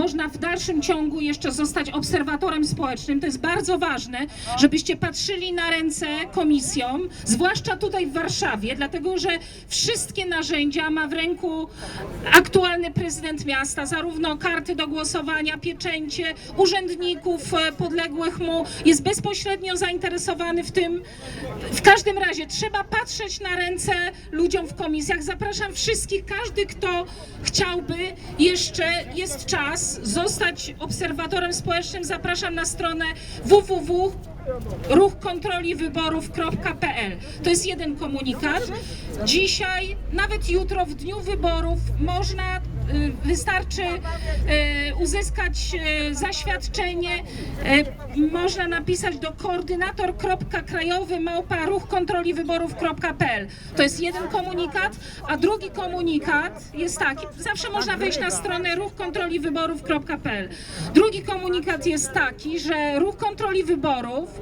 można w dalszym ciągu jeszcze zostać obserwatorem społecznym. To jest bardzo ważne, żebyście patrzyli na ręce komisjom, zwłaszcza tutaj w Warszawie, dlatego że wszystkie narzędzia ma w ręku aktualny prezydent miasta, zarówno karty do głosowania, pieczęcie, urzędników e, podległych mu, jest bezpośrednio zainteresowany w tym. W każdym razie trzeba patrzeć na ręce ludziom w komisjach. Zapraszam wszystkich, każdy, kto chciałby, jeszcze jest czas zostać obserwatorem społecznym. Zapraszam na stronę www ruchkontroliwyborów.pl. To jest jeden komunikat. Dzisiaj, nawet jutro, w dniu wyborów, można, wystarczy y, uzyskać y, zaświadczenie, y, można napisać do koordynator.krajowy małpa ruchkontroliwyborów.pl. To jest jeden komunikat, a drugi komunikat jest taki, zawsze można wejść na stronę ruchkontroliwyborów.pl. Drugi komunikat jest taki, że Ruch Kontroli Wyborów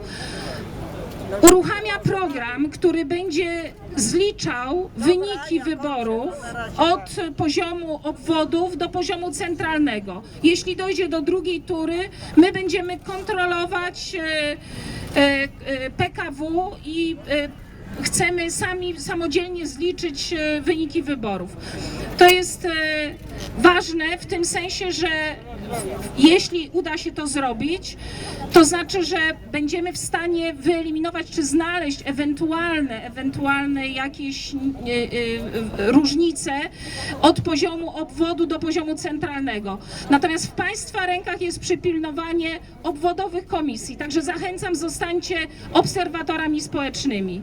uruchamia program, który będzie zliczał wyniki wyborów od poziomu obwodów do poziomu centralnego. Jeśli dojdzie do drugiej tury, my będziemy kontrolować e, e, e, PKW i chcemy sami samodzielnie zliczyć e, wyniki wyborów. To jest e, ważne w tym sensie, że jeśli uda się to zrobić, to znaczy, że będziemy w stanie wyeliminować czy znaleźć ewentualne, ewentualne jakieś e, różnice od poziomu obwodu do poziomu centralnego. Natomiast w Państwa rękach jest przypilnowanie obwodowych komisji, także zachęcam, zostańcie obserwatorami społecznymi.